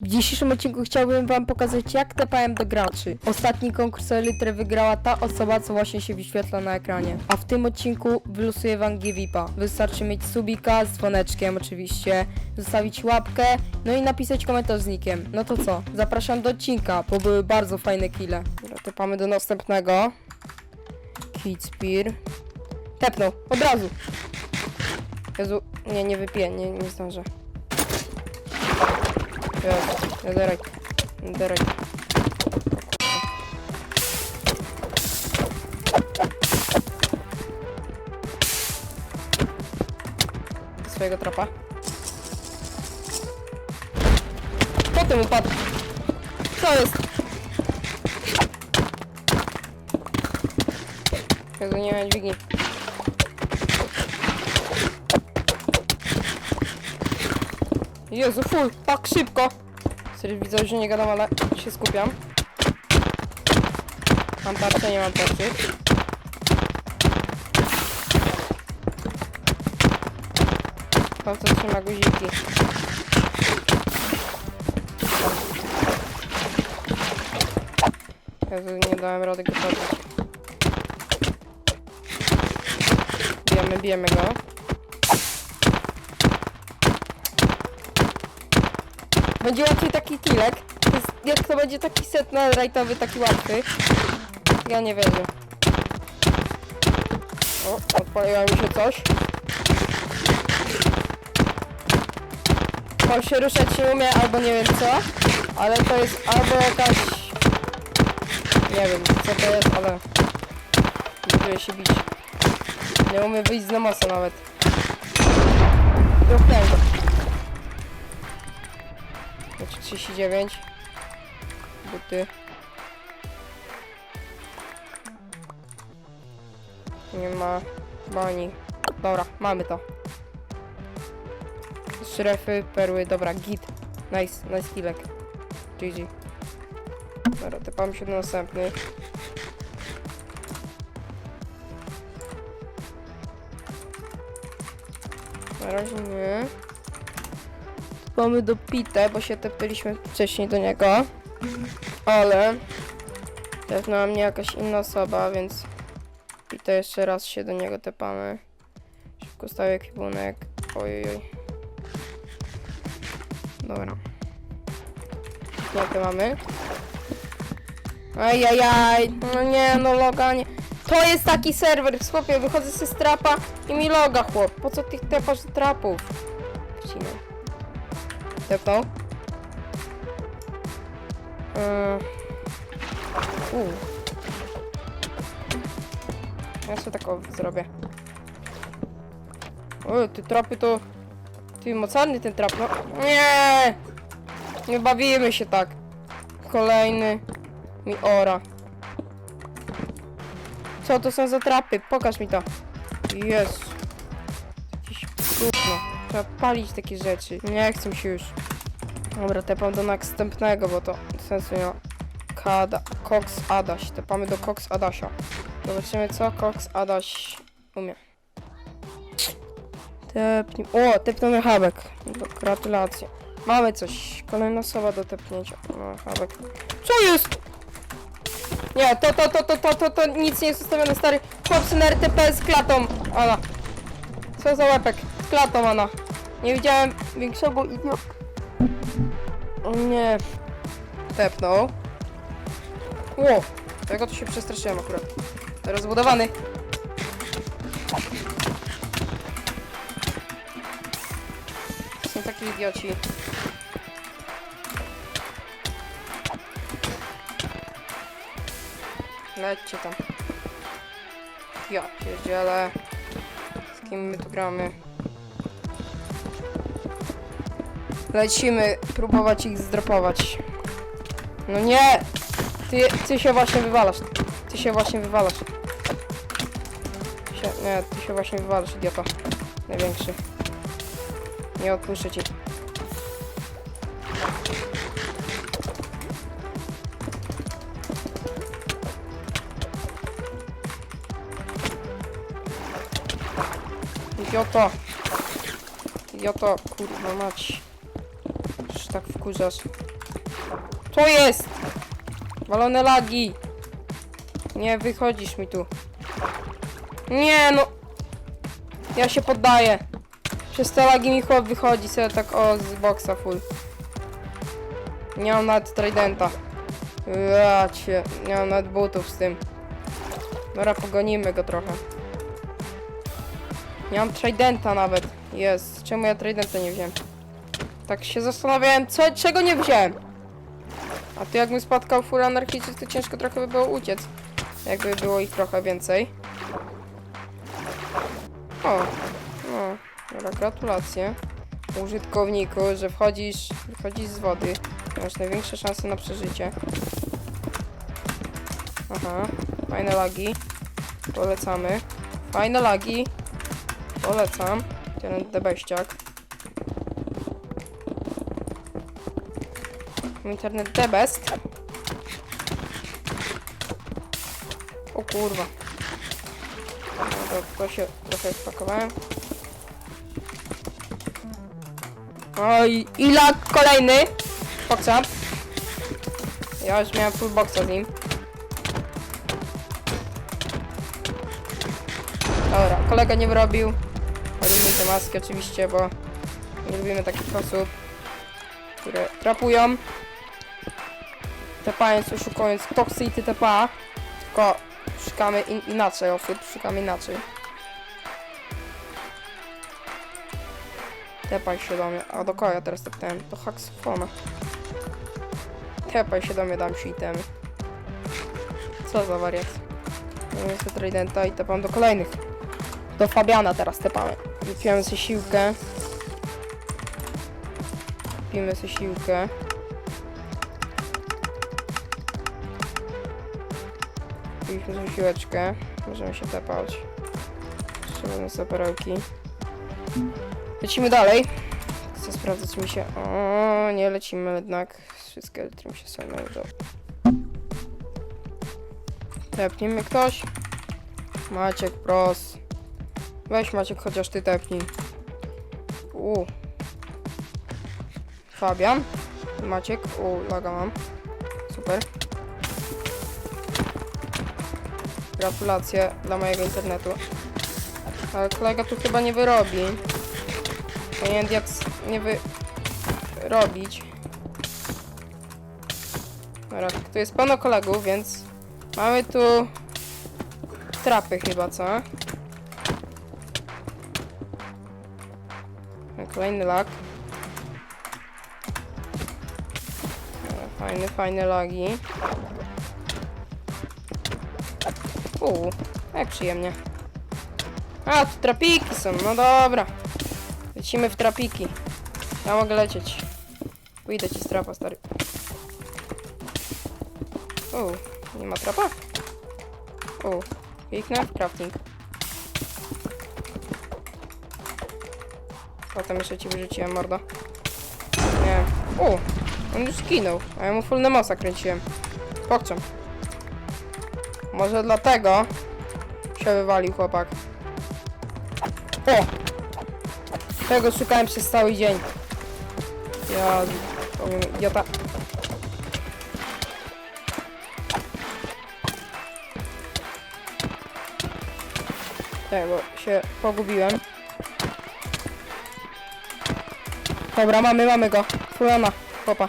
W dzisiejszym odcinku chciałbym wam pokazać jak tepałem do graczy. Ostatni konkurs litrę wygrała ta osoba, co właśnie się wyświetla na ekranie. A w tym odcinku wylosuję wam Givipa. Wystarczy mieć subika z dzwoneczkiem oczywiście, zostawić łapkę, no i napisać komentarz z nickiem. No to co, zapraszam do odcinka, bo były bardzo fajne kile. Dobra, tepamy do następnego. Kid Spear. Tepnął, od razu. Jezu, nie, nie wypiję, nie, nie zdążę. Jezu, nie deraj. Nie deraj. Do swojego tropa. Potem upadł. Co jest? Jezu, nie mam Jezu, full, tak szybko. Serio widzę, że nie gadam, ale się skupiam. Mam tarczę, nie mam tarczy. To co trzyma guziki. Jezu, nie dałem rady go podnieść. Bijemy, bijemy go. Będzie łatwiej taki kilek. To jest- Jak to będzie taki set na rajtowy, taki łatwy. Ja nie wierzę. O, odpaliło mi się coś. On się ruszać nie umie, albo nie wiem co. Ale to jest albo jakaś... Nie wiem, co to jest, ale... Próbuję się bić. Nie umiem wyjść z namosa nawet. Ruchnąłem go. Znaczy 39. Buty. Nie ma bani. Dobra, mamy to. Szrefy, perły, dobra, git. Nice, nice killek. GG. Dobra, tepam się do następny. Na razie nie. Mamy do Pite, bo się tepnęliśmy wcześniej do niego. Ale tepnęła mnie jakaś inna osoba, więc Pite jeszcze raz się do niego tepamy. Szybko stawię ekwipunek. Ojej. Dobra. Jakie mamy? Ajajaj, no nie, no loga nie. To jest taki serwer, chłopie, wychodzę ze strapa i mi loga, chłop. Po co tych tepasz trapów? Wcinam. Tepnął. Yy. U. Ja sobie tak o zrobię. O, te trapy to... Ty mocarny ten trap, no. Nie! Nie bawimy się tak. Kolejny mi ora. Co to są za trapy? Pokaż mi to. Jezu. Trzeba palić takie rzeczy. Nie chcę mi się już. Dobra, tepam do następnego, bo to sensu nie ma. Kada, Cox Adaś. Tepamy do Cox Adasia. Zobaczymy co Cox Adaś umie. Tepnij. O, tepniony Habek. No, Gratulacje. Mamy coś. Kolejna osoba do tepnięcia. No, Habek. Co jest? Nie, to, to, to, to, to, to, to nic nie jest ustawione, stary. Chłopcy na RTP z klatą. Ona. Co za łepek? Ona. Nie widziałem większego idiot. O nie. Tepnął. Ło. Tego to się przestraszyłem akurat. Teraz zbudowany. Są taki idioci. Lećcie tam. Ja pierdzielę. Kim my tu gramy? Lecimy próbować ich zdropować. No nie! Ty, ty się właśnie wywalasz. Ty się właśnie wywalasz. Się, nie, ty się właśnie wywalasz, idiota. Największy. Nie odpuszczę ci. Idioto! Idioto, kurwa mać. Już tak wkurzasz. Co jest? Walone lagi. Nie wychodzisz mi tu. Nie no. Ja się poddaję. Przez te lagi mi chłop wychodzi sobie tak o z boksa full. Nie mam nawet tridenta. Ja cię, nie mam nawet butów z tym. Dobra, pogonimy go trochę. Nie mam tridenta nawet. Jest. Czemu ja tridenta nie wziąłem? Tak się zastanawiałem, co, czego nie wziąłem. A tu jakbym spotkał full anarchiczny, to ciężko trochę by było uciec. Jakby było ich trochę więcej. O, no, dobra, gratulacje. Użytkowniku, że wchodzisz, wchodzisz z wody. Masz największe szanse na przeżycie. Aha, fajne lagi. Polecamy. Fajne lagi. Polecam. Ten debeściak. Internet the best. O kurwa. No to, się trochę spakowałem. Oj, i lag kolejny. Boxa. Ja już miałem full boxa z nim. Dobra, kolega nie wyrobił. Te maski oczywiście, bo nie lubimy takich osób, które trapują. Tepając, oszukując toksy i TTPA. Tylko szukamy in inaczej osób, szukamy inaczej. Tepaj się do mnie. A do kogo ja teraz tepnąłem? Do haksofona. Tepaj się do mnie, dam ci itemy. Co za wariat. No jest tridenta i tepam do kolejnych. Do Fabiana teraz tepamy. Wypiłem sobie siłkę. Pijmy sobie siłkę. Piliśmy sobie siłeczkę. Możemy się tepać. Strzelamy sobie perełki. Lecimy dalej. Chcę sprawdzać mi się... O, nie lecimy jednak. Wszystkie elektry mi się same mnie ktoś. Maciek, pros. Weź Maciek, chociaż ty tepnij. U. Fabian. Maciek. U, laga mam. Super. Gratulacje dla mojego internetu. Ale kolega tu chyba nie wyrobi. Powinien diaks nie wyrobić. Dobra, tu jest pełno kolegów, więc mamy tu trapy chyba, co? Kolejny lag. Dobra, Fajne, fajne lagi. Uuu, jak przyjemnie. A, tu trapiki są, no dobra. Lecimy w trapiki. Ja mogę lecieć. Pójdę ci z trapa, stary. O, nie ma trapa? O, kliknę w Potem jeszcze ci wyrzuciłem mordo. Nie. O, on już zginął, a ja mu full nemosa kręciłem. Pokczam. Może dlatego się wywalił chłopak. O! Tego szukałem przez cały dzień. Ja... Powiem, idiota. Tak, bo się pogubiłem. Dobra, mamy, mamy go. Fulana, chłopa.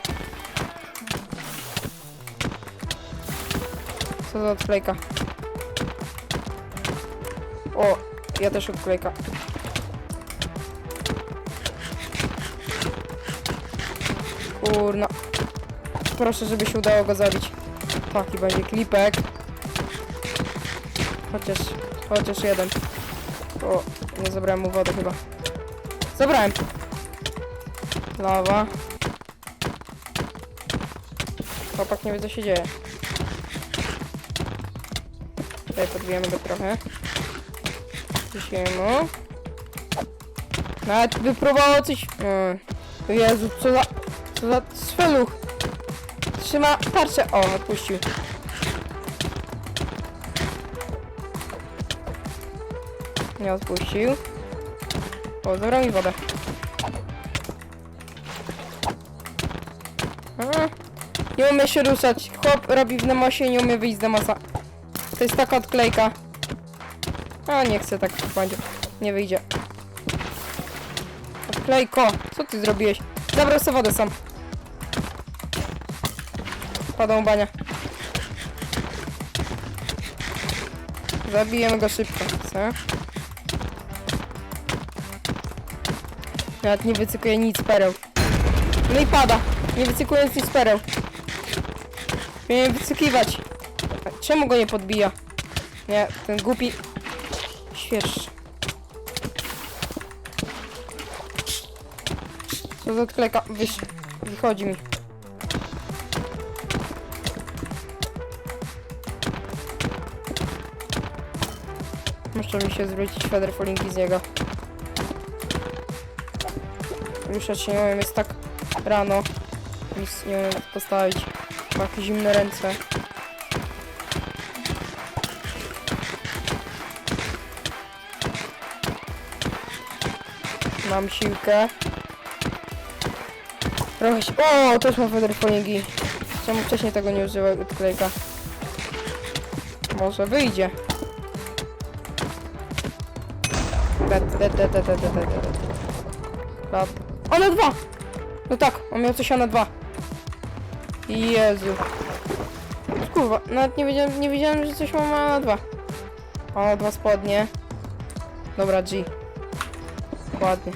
Co za odklejka? O, ja też odklejka. Kurna. Proszę, żeby się udało go zabić. Taki będzie klipek. Chociaż, chociaż jeden. O, nie zabrałem mu wody chyba. Zabrałem. Lawa. Chłopak nie wie co się dzieje. Tutaj podbijemy go trochę. Ciśniemy. Nawet wypróbowało coś... O, Jezu, co za... Co za sfeluch. Trzyma tarczę. O, odpuścił. Nie odpuścił. O, zabrał mi wodę. Nie umie się ruszać. Chłop robi w demosie i nie umie wyjść z demosa. To jest taka odklejka. A nie chcę tak będzie. Nie wyjdzie. Odklejko, co ty zrobiłeś? Zabrał sobie wodę sam. Padał bania. Zabijemy go szybko, co? Nawet nie wycykuje nic pereł. No i pada. Nie wycykując nic z pereł. Miałem wycykiwać. Czemu go nie podbija? Nie, ten głupi... Świerszcz. Co za odklejka? Wysz... Wychodzi mi. Muszę mi się zwrócić featherfallingi z niego. Ruszać się nie umiem, jest tak rano. Nic nie postawić. Ma jakieś zimne ręce. Mam siłkę. Trochę się... O, też mam featherfallingi. Czemu wcześniej tego nie użyłem odklejka? Może wyjdzie. Lat. O, na dwa! No tak, on miał coś na dwa. Jezu. Kurwa, nawet nie wiedziałem, nie wiedziałem, że coś mam na dwa. O, dwa spodnie. Dobra, G. Ładnie.